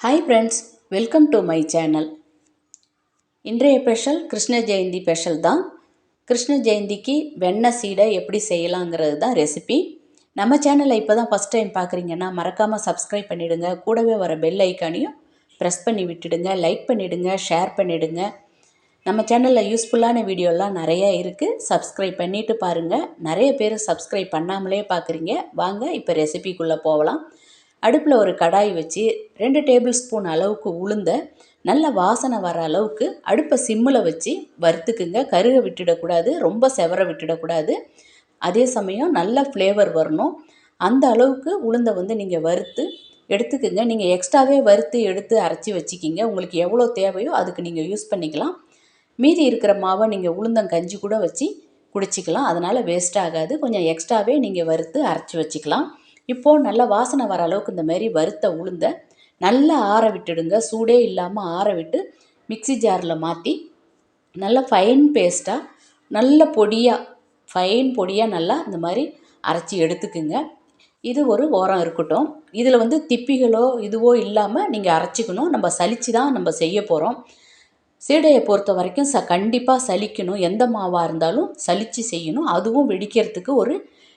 Hi friends welcome to my channel இன்றைய special Krishna Jayanthi special தான். கிருஷ்ண ஜெயந்திக்கு வெண்ணெய் சீடை எப்படி செய்யலாங்கிறது தான் ரெசிபி நம்ம சேனலை இப்போ தான் ஃபஸ்ட் டைம் பார்க்குறீங்கன்னா மறக்காமல் சப்ஸ்கிரைப் பண்ணிவிடுங்க கூடவே வர பெல் ஐக்கானையும் ப்ரெஸ் பண்ணி விட்டுடுங்க. லைக் பண்ணிவிடுங்க ஷேர் பண்ணிவிடுங்க நம்ம சேனலில் யூஸ்ஃபுல்லான வீடியோலாம் நிறைய இருக்குது சப்ஸ்கிரைப் பண்ணிவிட்டு பாருங்கள் நிறைய பேர் சப்ஸ்கிரைப் பண்ணாமலே பார்க்குறீங்க. வாங்க இப்போ ரெசிபிக்குள்ளே போகலாம். அடுப்பில் ஒரு கடாய் வச்சு ரெண்டு டேபிள் ஸ்பூன் அளவுக்கு உளுந்த நல்ல வாசனை வர அளவுக்கு அடுப்பை சிம்மில் வச்சு வறுத்துக்குங்க. கருக விட்டுடக்கூடாது ரொம்ப செவர விட்டுடக்கூடாது. அதே சமயம் நல்ல ஃப்ளேவர் வரணும். அந்த அளவுக்கு உளுந்தை வந்து நீங்கள் வறுத்து எடுத்துக்குங்க. நீங்கள் எக்ஸ்ட்ராவே வறுத்து எடுத்து அரைச்சி வச்சுக்கிங்க. உங்களுக்கு எவ்வளோ தேவையோ அதுக்கு நீங்கள் யூஸ் பண்ணிக்கலாம். மீதி இருக்கிற மாவை நீங்கள் உளுந்தங்கஞ்சி கூட வச்சு குடிச்சிக்கலாம். அதனால் வேஸ்ட் ஆகாது. கொஞ்சம் எக்ஸ்ட்ராவே நீங்கள் வறுத்து அரைச்சி வச்சுக்கலாம். இப்போது நல்ல வாசனை வர அளவுக்கு இந்த மாதிரி வறுத்த உளுந்த நல்லா ஆற விட்டுடுங்க. சூடே இல்லாமல் ஆற விட்டு மிக்சி ஜாரில் மாற்றி நல்ல ஃபைன் பேஸ்ட்டாக நல்ல பொடியாக ஃபைன் பொடியாக நல்லா இந்த மாதிரி அரைச்சி எடுத்துக்குங்க. இது ஒரு ஓரம் இருக்கட்டும். இதில் வந்து திப்பிகளோ இதுவோ இல்லாமல் நீங்கள் அரைச்சிக்கணும். நம்ம சலித்து தான் நம்ம செய்ய போகிறோம் சீடையை பொறுத்த வரைக்கும் ச கண்டிப்பாக சலிக்கணும் எந்த மாவாக இருந்தாலும் சலித்து செய்யணும். அதுவும் வெடிக்கிறதுக்கு ஒரு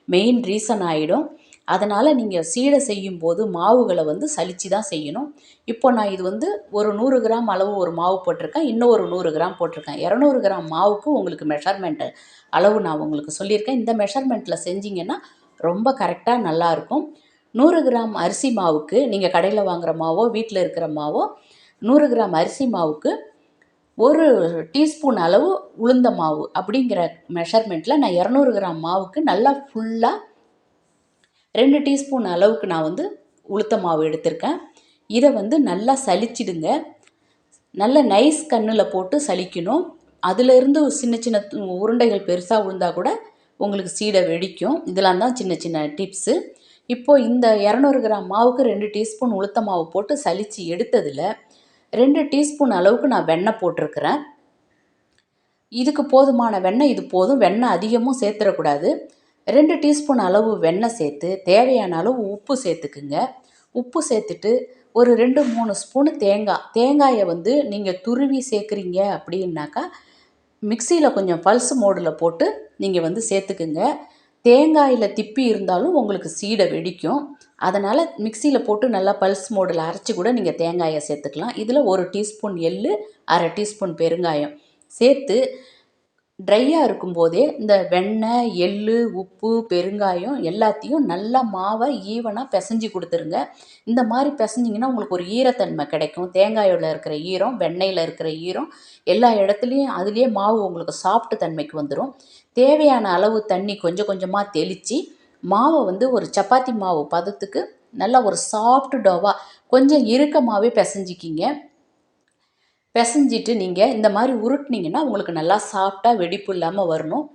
மெயின் ரீசன் ஆகிடும் அதனால் நீங்கள் சீடை செய்யும் போது மாவுகளை வந்து சலித்து தான் செய்யணும். இப்போ நான் இது வந்து ஒரு நூறு கிராம் அளவு ஒரு மாவு போட்டிருக்கேன் இன்னும் ஒரு நூறு கிராம் போட்டிருக்கேன். இரநூறு கிராம் மாவுக்கு உங்களுக்கு மெஷர்மெண்ட்டு அளவு நான் உங்களுக்கு சொல்லியிருக்கேன். இந்த மெஷர்மெண்ட்டில் செஞ்சிங்கன்னா ரொம்ப கரெக்டாக நல்லாயிருக்கும். நூறு கிராம் அரிசி மாவுக்கு நீங்கள் கடையில் வாங்குகிற மாவோ வீட்டில் இருக்கிற மாவோ நூறு கிராம் அரிசி மாவுக்கு ஒரு டீஸ்பூன் அளவு உளுந்த மாவு அப்படிங்கிற மெஷர்மெண்ட்டில் நான் இரநூறு கிராம் மாவுக்கு நல்லா ஃபுல்லாக ரெண்டு டீஸ்பூன் அளவுக்கு நான் வந்து உளுத்த மாவு எடுத்திருக்கேன். இதை வந்து நல்லா சலிச்சிடுங்க நல்ல நைஸ் கண்ணில் போட்டு சலிக்கணும் அதிலிருந்து சின்ன சின்ன உருண்டைகள் பெருசாக விழுந்தால் கூட உங்களுக்கு சீடை வெடிக்கும். இதெல்லாம் தான் சின்ன சின்ன டிப்ஸு. இப்போது இந்த இரநூறு கிராம் மாவுக்கு ரெண்டு டீஸ்பூன் உளுத்த மாவு போட்டு சலித்து எடுத்ததில் ரெண்டு டீஸ்பூன் அளவுக்கு நான் வெண்ணெய் போட்டிருக்கிறேன். இதுக்கு போதுமான வெண்ணெய் இது போதும். வெண்ணெய் அதிகமும் சேர்த்துடக்கூடாது. ரெண்டு டீஸ்பூன் அளவு வெண்ணெய் சேர்த்து தேவையான அளவு உப்பு சேர்த்துக்குங்க. உப்பு சேர்த்துட்டு ஒரு ரெண்டு மூணு ஸ்பூனு தேங்காய் தேங்காயை வந்து நீங்கள் துருவி சேர்க்குறீங்க அப்படின்னாக்கா மிக்சியில் கொஞ்சம் பல்ஸ் மோடில் போட்டு நீங்கள் வந்து சேர்த்துக்குங்க. தேங்காயில் திப்பி இருந்தாலும் உங்களுக்கு சீடை வெடிக்கும். அதனால் மிக்சியில் போட்டு நல்லா பல்ஸ் மோடில் அரைச்சி கூட நீங்கள் தேங்காயை சேர்த்துக்கலாம். இதில் ஒரு டீஸ்பூன் எள் அரை டீஸ்பூன் பெருங்காயம் சேர்த்து ட்ரையாக இருக்கும்போதே இந்த வெண்ணெய் எள் உப்பு பெருங்காயம் எல்லாத்தையும் நல்லா மாவை ஈவனாக பிசைஞ்சு கொடுத்துருங்க. இந்த மாதிரி பிசைஞ்சிங்கன்னா உங்களுக்கு ஒரு ஈரத்தன்மை கிடைக்கும். தேங்காயில் இருக்கிற ஈரம் வெண்ணெயில் இருக்கிற ஈரம் எல்லா இடத்துலையும் அதுலேயே மாவு உங்களுக்கு சாப்பிட்டு தன்மைக்கு வந்துடும் தேவையான அளவு தண்ணி கொஞ்சம் கொஞ்சமாக தெளித்து மாவை வந்து ஒரு சப்பாத்தி மாவு பதத்துக்கு நல்லா ஒரு சாஃப்ட் டோவாக கொஞ்சம் இறுக்கமாகவே பிசைஞ்சிக்கிங்க. பிசைஞ்சிட்டு நீங்கள் இந்த மாதிரி உருட்டினீங்கன்னா உங்களுக்கு நல்லா சாஃப்டாக வெடிப்பு இல்லாமல் வரணும்.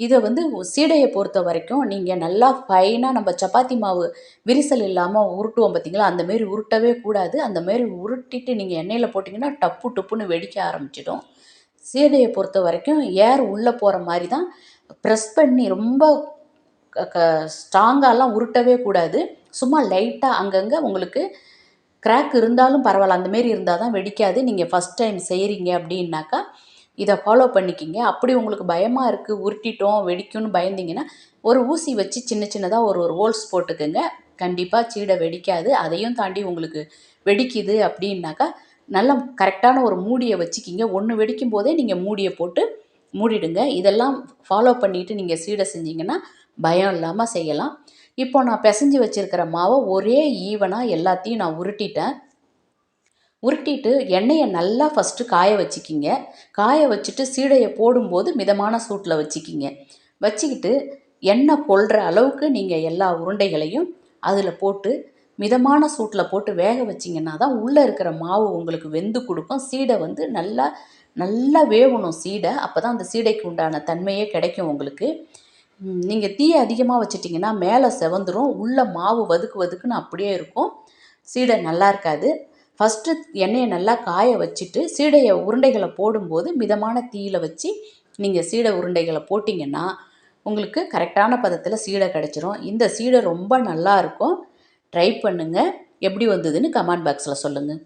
இதை வந்து சீடையை பொறுத்த வரைக்கும் நீங்கள் நல்லா ஃபைனாக நம்ம சப்பாத்தி மாவு விரிசல் இல்லாமல் உருட்டுவோம் பார்த்தீங்களா? அந்தமாரி உருட்டவே கூடாது. அந்தமாரி உருட்டிட்டு நீங்கள் எண்ணெயில் போட்டிங்கன்னா டப்பு டப்புன்னு வெடிக்க ஆரம்பிச்சிடும். சீடையை பொறுத்த வரைக்கும் ஏர் உள்ளே போகிற மாதிரி தான் ப்ரெஸ் பண்ணி ரொம்ப க ஸ்ட்ராங்காலாம் உருட்டவே கூடாது. சும்மா லைட்டாக அங்கங்கே உங்களுக்கு கிராக் இருந்தாலும் பரவாயில்ல. அந்தமாரி இருந்தால் தான் வெடிக்காது. நீங்கள் ஃபஸ்ட் டைம் செய்கிறீங்க அப்படின்னாக்கா இதை ஃபாலோ பண்ணிக்கிங்க. அப்படி உங்களுக்கு பயமாக இருக்குது உருட்டிட்டோம் வெடிக்கும்னு பயந்தீங்கன்னா ஒரு ஊசி வச்சு சின்ன சின்னதாக ஒரு ஒரு ஹோல்ஸ் போட்டுக்கோங்க. கண்டிப்பாக சீடை வெடிக்காது. அதையும் தாண்டி உங்களுக்கு வெடிக்குது அப்படின்னாக்கா நல்ல கரெக்டான ஒரு மூடியை வச்சுக்கிங்க. ஒன்று வெடிக்கும் போதே நீங்கள் மூடியை போட்டு மூடிடுங்க. இதெல்லாம் ஃபாலோ பண்ணிவிட்டு நீங்கள் சீடை செஞ்சிங்கன்னா பயம் இல்லாமல் செய்யலாம். இப்போ நான் பிசைஞ்சு வச்சுருக்கிற மாவை ஒரே ஈவனாக எல்லாத்தையும் நான் உருட்டிட்டேன். உருட்டிட்டு எண்ணெயை நல்லா ஃபஸ்ட்டு காய வச்சுக்கிங்க. காய வச்சுட்டு சீடையை போடும்போது மிதமான சூட்டில் வச்சுக்கிங்க. வச்சுக்கிட்டு எண்ணெய் கொள்கிற அளவுக்கு நீங்கள் எல்லா உருண்டைகளையும் அதில் போட்டு மிதமான சூட்டில் போட்டு வேக வச்சிங்கன்னா தான் உள்ளே இருக்கிற மாவு உங்களுக்கு வெந்து கொடுக்கும். சீடை வந்து நல்லா நல்லா வேகணும் சீடை. அப்போ தான் அந்த சீடைக்கு உண்டான தன்மையே கிடைக்கும் உங்களுக்கு. நீங்கள் தீயை அதிகமாக வச்சிட்டிங்கன்னா மேலே செவந்துடும் உள்ளே மாவு வதுக்கு வதுக்குன்னு அப்படியே இருக்கும். சீடை நல்லா இருக்காது. ஃபஸ்ட்டு எண்ணெயை நல்லா காய வச்சுட்டு சீடையை உருண்டைகளை போடும்போது மிதமான தீயில் வச்சு நீங்கள் சீடை உருண்டைகளை போட்டிங்கன்னா உங்களுக்கு கரெக்டான பதத்தில் சீடை கிடச்சிரும். இந்த சீடை ரொம்ப நல்லா இருக்கும். ட்ரை பண்ணுங்கள் எப்படி வந்ததுன்னு கமெண்ட் பாக்ஸில் சொல்லுங்கள்